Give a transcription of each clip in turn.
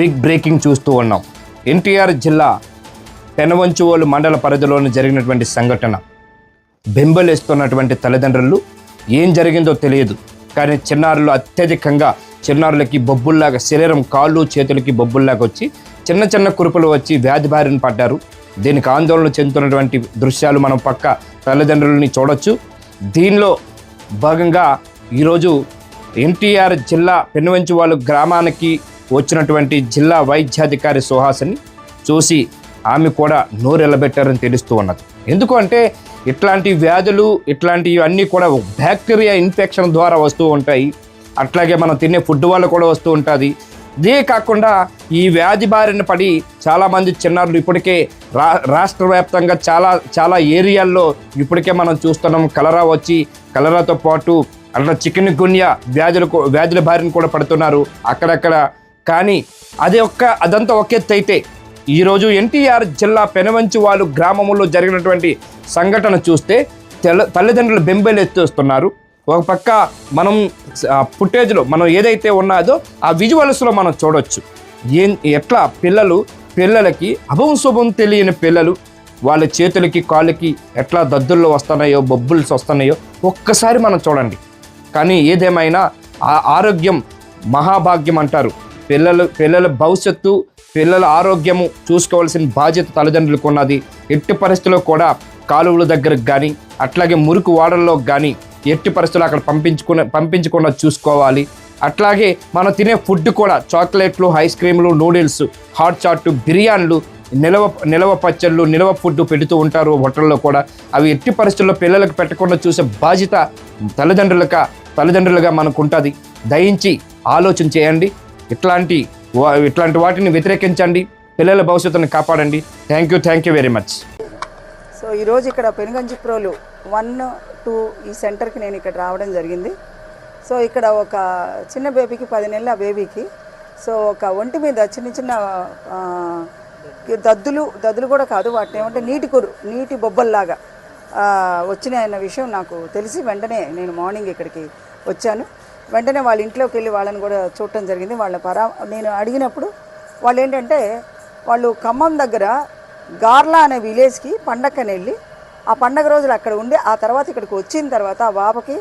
Big breaking చూస్తూ ఉన్నాం. ఎన్టీఆర్ జిల్లా పెనవంచువోలు మండల పరిధిలోని జరిగినటువంటి సంఘటన. బెంబలేస్తున్నటువంటి తల్లిదండ్రులు ఏం జరిగిందో తెలియదు. కానీ చిన్నారులు అత్యధికంగా చిన్నారులకి బొబ్బుల్లాగా శరీరం కాళ్ళు చేతులకి బొబ్బుల్లాగా వచ్చి చిన్న చిన్న కురుపులు వచ్చి వ్యాధి బారిన పడ్డారు. దీనికి ఆందోళన చెందుతున్నటువంటి దృశ్యాలు మనం పక్క తల్లిదండ్రులని చూడొచ్చు. దీనిలో భాగంగా ఈరోజు ఎన్టీఆర్ జిల్లా పెనువెంచువాలు గ్రామానికి వచ్చినటువంటి జిల్లా వైద్యాధికారి సుహాసిని చూసి ఆమె కూడా నోరెళ్ళబెట్టారని తెలుస్తూ ఉన్నది. ఎందుకు అంటే ఇట్లాంటి వ్యాధులు ఇట్లాంటివి అన్నీ కూడా బ్యాక్టీరియా ఇన్ఫెక్షన్ ద్వారా వస్తూ ఉంటాయి. అట్లాగే మనం తినే ఫుడ్ వల్ల కూడా వస్తూ ఉంటుంది. ఇదే కాకుండా ఈ వ్యాధి బారిన పడి చాలామంది చిన్నారులు ఇప్పటికే రా రాష్ట్ర వ్యాప్తంగా చాలా చాలా ఏరియాల్లో ఇప్పటికే మనం చూస్తున్నాం. కలరా వచ్చి కలరాతో పాటు అట్లా చికెన్ గున్యా వ్యాధులకు వ్యాధుల బారిన కూడా పడుతున్నారు. అక్కడక్కడ కానీ అది ఒక్క అదంతా ఒక ఎత్తు అయితే ఈరోజు ఎన్టీఆర్ జిల్లా పెనవంచి వాళ్ళు గ్రామంలో జరిగినటువంటి సంఘటన చూస్తే తెల్ల తల్లిదండ్రులు బెంబేలు ఎత్తేస్తున్నారు. ఒక పక్క మనం ఫుటేజ్లో మనం ఏదైతే ఉన్నదో ఆ విజువల్స్లో మనం చూడొచ్చు. ఏం ఎట్లా పిల్లలు పిల్లలకి అభం శుభం తెలియని పిల్లలు వాళ్ళ చేతులకి కాళ్ళకి ఎట్లా దద్దుల్లో వస్తున్నాయో బొబ్బుల్స్ వస్తున్నాయో ఒక్కసారి మనం చూడండి. కానీ ఏదేమైనా ఆ ఆరోగ్యం మహాభాగ్యం అంటారు. పిల్లలు పిల్లల భవిష్యత్తు పిల్లల ఆరోగ్యము చూసుకోవాల్సిన బాధ్యత తల్లిదండ్రులకు ఉన్నది. ఎట్టి పరిస్థితుల్లో కూడా కాలువల దగ్గరకు కానీ అట్లాగే మురికి వాడల్లో కానీ ఎట్టి పరిస్థితులు అక్కడ పంపించుకున్న పంపించకుండా చూసుకోవాలి. అట్లాగే మనం తినే ఫుడ్ కూడా చాక్లెట్లు ఐస్ క్రీములు నూడిల్స్ హాట్ చాట్ బిర్యానీలు నిలవ నిలవ పచ్చళ్ళు నిలవ ఫుడ్ పెడుతూ ఉంటారు హోటల్లో కూడా. అవి ఎట్టి పరిస్థితుల్లో పిల్లలకు పెట్టకుండా చూసే బాధ్యత తల్లిదండ్రులుగా తల్లిదండ్రులుగా మనకు ఉంటుంది. దయించి ఆలోచన చేయండి. ఇట్లాంటి వా- ఇట్లాంటి వాటిని వ్యతిరేకించండి. పిల్లల భవిష్యత్తును కాపాడండి. Thank you thank you very much so ఈరోజు ఇక్కడ పెనుగంచిప్రోలు వన్ టూ ఈ సెంటర్కి నేను ఇక్కడ రావడం జరిగింది. సో ఇక్కడ ఒక చిన్న బేబీకి పది నెలల బేబీకి సో ఒక ఒంటి మీద చిన్న చిన్న దద్దులు దద్దులు కూడా కాదు వాటిని ఏమంటే నీటి కురు నీటి బొబ్బల్లాగా వచ్చినాయన్న విషయం నాకు తెలిసి వెంటనే నేను మార్నింగ్ ఇక్కడికి వచ్చాను. వెంటనే వాళ్ళ ఇంట్లోకి వెళ్ళి వాళ్ళని కూడా చూడటం జరిగింది. వాళ్ళ పరా నేను అడిగినప్పుడు వాళ్ళు ఏంటంటే వాళ్ళు ఖమ్మం దగ్గర గార్లా అనే విలేజ్కి పండక్కని వెళ్ళి ఆ పండగ రోజులు అక్కడ ఉండి ఆ తర్వాత ఇక్కడికి వచ్చిన తర్వాత ఆ బాబకి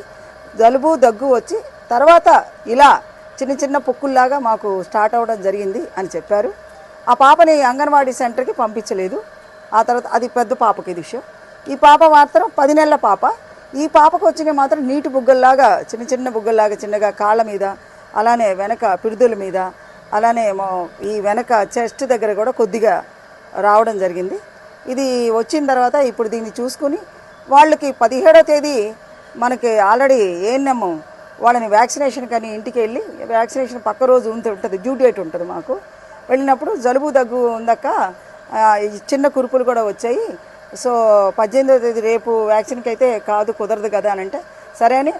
జలుబు దగ్గు వచ్చి తర్వాత ఇలా చిన్న చిన్న పొక్కుల్లాగా మాకు స్టార్ట్ అవ్వడం జరిగింది అని చెప్పారు. ఆ పాపని అంగన్వాడీ సెంటర్కి పంపించలేదు. ఆ తర్వాత అది పెద్ద పాపకి ఇది విషయం. ఈ పాప మాత్రం పది నెలల పాప. ఈ పాపకు వచ్చినవి మాత్రం నీటి బుగ్గల్లాగా చిన్న చిన్న బుగ్గల్లాగా చిన్నగా కాళ్ళ మీద అలానే వెనక పిడుదల మీద అలానే ఈ వెనక చెస్ట్ దగ్గర కూడా కొద్దిగా రావడం జరిగింది. ఇది వచ్చిన తర్వాత ఇప్పుడు దీన్ని చూసుకుని వాళ్ళకి పదిహేడో తేదీ మనకి ఆల్రెడీ ఏఎన్ఎం వాళ్ళని వ్యాక్సినేషన్ కానీ ఇంటికి వెళ్ళి వ్యాక్సినేషన్ పక్క రోజు ఉంటే ఉంటుంది డ్యూ డేట్ ఉంటుంది మాకు. వెళ్ళినప్పుడు జలుబు దగ్గు ఉందక్క ఈ చిన్న కురుపులు కూడా వచ్చాయి. సో పద్దెనిమిదో తేదీ రేపు వ్యాక్సిన్కి అయితే కాదు కుదరదు కదా అని అంటే సరే అని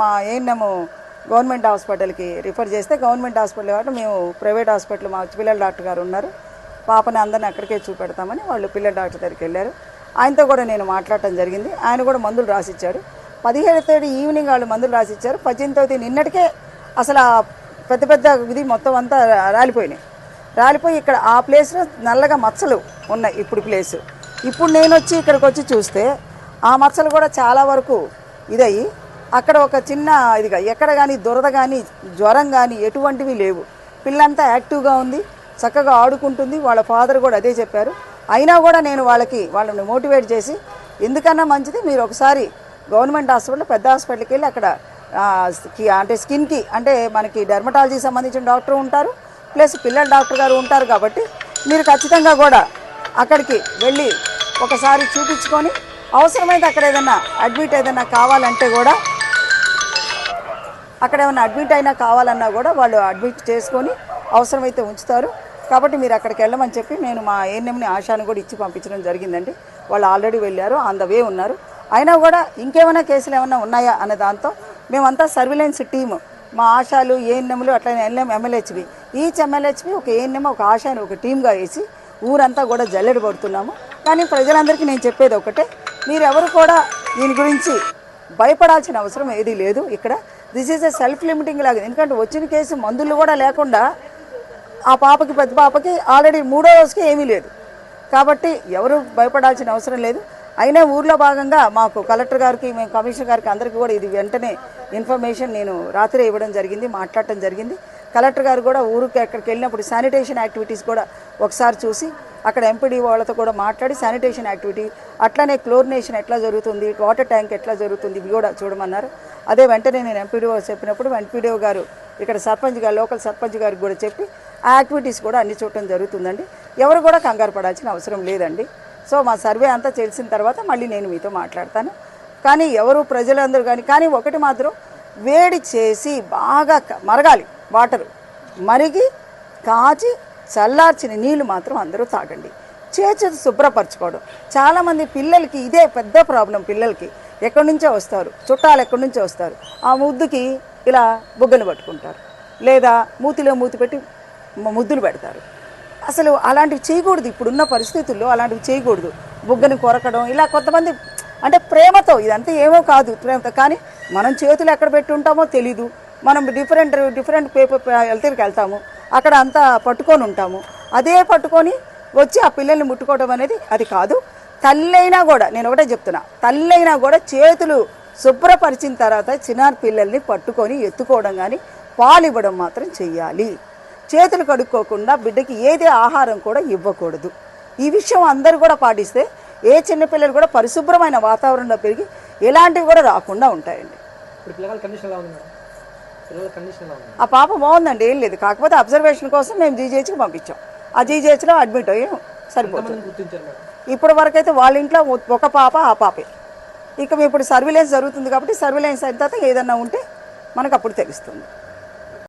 మా ఏమో గవర్నమెంట్ హాస్పిటల్కి రిఫర్ చేస్తే గవర్నమెంట్ హాస్పిటల్ కాబట్టి మేము ప్రైవేట్ హాస్పిటల్ మా పిల్లల డాక్టర్ గారు ఉన్నారు. పాపని అందరిని అక్కడికే చూపెడతామని వాళ్ళు పిల్లల డాక్టర్ దగ్గరికి వెళ్ళారు. ఆయనతో కూడా నేను మాట్లాడటం జరిగింది. ఆయన కూడా మందులు రాసిచ్చాడు పదిహేడు తేదీ ఈవినింగ్ వాళ్ళు మందులు రాసిచ్చారు. పద్దెనిమిదవ తేదీ నిన్నటికే అసలు ఆ పెద్ద పెద్ద ఇది మొత్తం అంతా రాలిపోయినాయి. రాలిపోయి ఇక్కడ ఆ ప్లేస్లో నల్లగా మచ్చలు ఉన్నాయి ఇప్పుడు ప్లేస్. ఇప్పుడు నేను వచ్చి ఇక్కడికి వచ్చి చూస్తే ఆ మచ్చలు కూడా చాలా వరకు ఇదయ్యి. అక్కడ ఒక చిన్న ఇదిగా ఎక్కడ కానీ దురద కానీ జ్వరం కానీ ఎటువంటివి లేవు. పిల్లంతా యాక్టివ్గా ఉంది చక్కగా ఆడుకుంటుంది వాళ్ళ ఫాదర్ కూడా అదే చెప్పారు. అయినా కూడా నేను వాళ్ళకి వాళ్ళని మోటివేట్ చేసి ఎందుకన్నా మంచిది మీరు ఒకసారి గవర్నమెంట్ హాస్పిటల్ పెద్ద హాస్పిటల్కి వెళ్ళి అక్కడ అంటే స్కిన్కి అంటే మనకి డెర్మటాలజీకి సంబంధించిన డాక్టర్ ఉంటారు ప్లస్ పిల్లల డాక్టర్ గారు ఉంటారు కాబట్టి మీరు ఖచ్చితంగా కూడా అక్కడికి వెళ్ళి ఒకసారి చూపించుకొని అవసరమైతే అక్కడ ఏదైనా అడ్మిట్ ఏదైనా కావాలంటే కూడా అక్కడ ఏమైనా అడ్మిట్ అయినా కావాలన్నా కూడా వాళ్ళు అడ్మిట్ చేసుకొని అవసరమైతే ఉంచుతారు. కాబట్టి మీరు అక్కడికి వెళ్ళమని చెప్పి నేను మా ఏఎన్ఎంని ఆశాను కూడా ఇచ్చి పంపించడం జరిగిందండి. వాళ్ళు ఆల్రెడీ వెళ్ళారు ఆన్ ద వే ఉన్నారు. అయినా కూడా ఇంకేమైనా కేసులు ఏమైనా ఉన్నాయా అనే దాంతో మేమంతా సర్విలెన్స్ టీము మా ఆశాలు ఏఎన్ఎంలు అట్లనే ఎన్ఎం ఎమ్మెల్యేచ్వి ఈచ్ ఎమ్మెల్యేచ్వి ఒక ఏఎన్ఎం ఒక ఆశాని ఒక టీమ్గా వేసి ఊరంతా కూడా జల్లెడ పడుతున్నాము. కానీ ప్రజలందరికీ నేను చెప్పేది ఒకటే. మీరెవరు కూడా దీని గురించి భయపడాల్సిన అవసరం ఏదీ లేదు ఇక్కడ. This is a self limiting లాగా. ఎందుకంటే వచ్చిన కేసు మందులు కూడా లేకుండా ఆ పాపకి పెద్ద పాపకి ఆల్రెడీ మూడో రోజుకి ఏమీ లేదు. కాబట్టి ఎవరు భయపడాల్సిన అవసరం లేదు. అయినా ఊర్లో భాగంగా మాకు కలెక్టర్ గారికి మేము కమిషనర్ గారికి అందరికీ కూడా ఇది వెంటనే ఇన్ఫర్మేషన్ నేను రాత్రి ఇవ్వడం జరిగింది మాట్లాడటం జరిగింది. కలెక్టర్ గారు కూడా ఊరికి అక్కడికి వెళ్ళినప్పుడు శానిటేషన్ యాక్టివిటీస్ కూడా ఒకసారి చూసి అక్కడ ఎంపీడీ వాళ్ళతో కూడా మాట్లాడి శానిటేషన్ యాక్టివిటీ అట్లానే క్లోరినేషన్ ఎట్లా జరుగుతుంది వాటర్ ట్యాంక్ ఎట్లా జరుగుతుంది ఇవి కూడా చూడమన్నారు. అదే వెంటనే నేను ఎంపీడీఓ చెప్పినప్పుడు ఎంపీడీఓ గారు ఇక్కడ సర్పంచ్ గారు లోకల్ సర్పంచ్ గారికి కూడా చెప్పి ఆ యాక్టివిటీస్ కూడా అన్ని చూడటం జరుగుతుందండి. ఎవరు కూడా కంగారు పడాల్సిన అవసరం లేదండి. సో మా సర్వే అంతా తెలిసిన తర్వాత మళ్ళీ నేను మీతో మాట్లాడతాను. కానీ ఎవరు ప్రజలందరూ కానీ కానీ ఒకటి మాత్రం వేడి చేసి బాగా మరగాలి. వాటరు మరిగి కాచి చల్లార్చిన నీళ్ళు మాత్రం అందరూ తాగండి. చేతులు శుభ్రపరచుకోవడం. చాలామంది పిల్లలకి ఇదే పెద్ద ప్రాబ్లం పిల్లలకి. ఎక్కడి నుంచో వస్తారు. చుట్టాలు ఎక్కడి నుంచో వస్తారు. ఆ ముద్దుకి ఇలా బుగ్గలు పట్టుకుంటారు. లేదా మూతిలో మూతి పెట్టి ముద్దులు పెడతారు. అసలు అలాంటివి చేయకూడదు. ఇప్పుడున్న పరిస్థితుల్లో అలాంటివి చేయకూడదు. బుగ్గని కొరకడం ఇలా కొంతమంది అంటే ప్రేమతో ఇదంతా ఏమో కాదు ప్రేమతో. కానీ మనం చేతులు ఎక్కడ పెట్టి ఉంటామో తెలీదు. మనం డిఫరెంట్ డిఫరెంట్ పేపర్ వెళ్తే వెళ్తాము. అక్కడ అంతా పట్టుకొని ఉంటాము. అదే పట్టుకొని వచ్చి ఆ పిల్లల్ని ముట్టుకోవడం అనేది అది కాదు. తల్లైనా కూడా నేను ఒకటే చెప్తున్నా తల్లైనా కూడా చేతులు శుభ్రపరిచిన తర్వాత చిన్నారి పిల్లల్ని పట్టుకొని ఎత్తుకోవడం కానీ పాలు ఇవ్వడం మాత్రం చెయ్యాలి. చేతులు కడుక్కోకుండా బిడ్డకి ఏదే ఆహారం కూడా ఇవ్వకూడదు. ఈ విషయం అందరూ కూడా పాటిస్తే ఏ చిన్నపిల్లలు కూడా పరిశుభ్రమైన వాతావరణంలో పెరిగి ఎలాంటివి కూడా రాకుండా ఉంటాయండి. ఇప్పుడు పిల్లల కండిషన్ ఎలా ఉంది ఆ పాప బాగుందండి ఏం లేదు. కాకపోతే అబ్జర్వేషన్ కోసం మేము జీజేహెచ్కి పంపించాం. ఆ జీజేహెచ్లో అడ్మిట్ అయ్యి సరిపోతుంది. ఇప్పటి వరకు అయితే వాళ్ళ ఇంట్లో ఒక పాప ఆ పాపే. ఇక ఇప్పుడు సర్విలెన్స్ జరుగుతుంది కాబట్టి సర్విలెన్స్ అయిన తర్వాత ఏదన్నా ఉంటే మనకు అప్పుడు తెలుస్తుంది.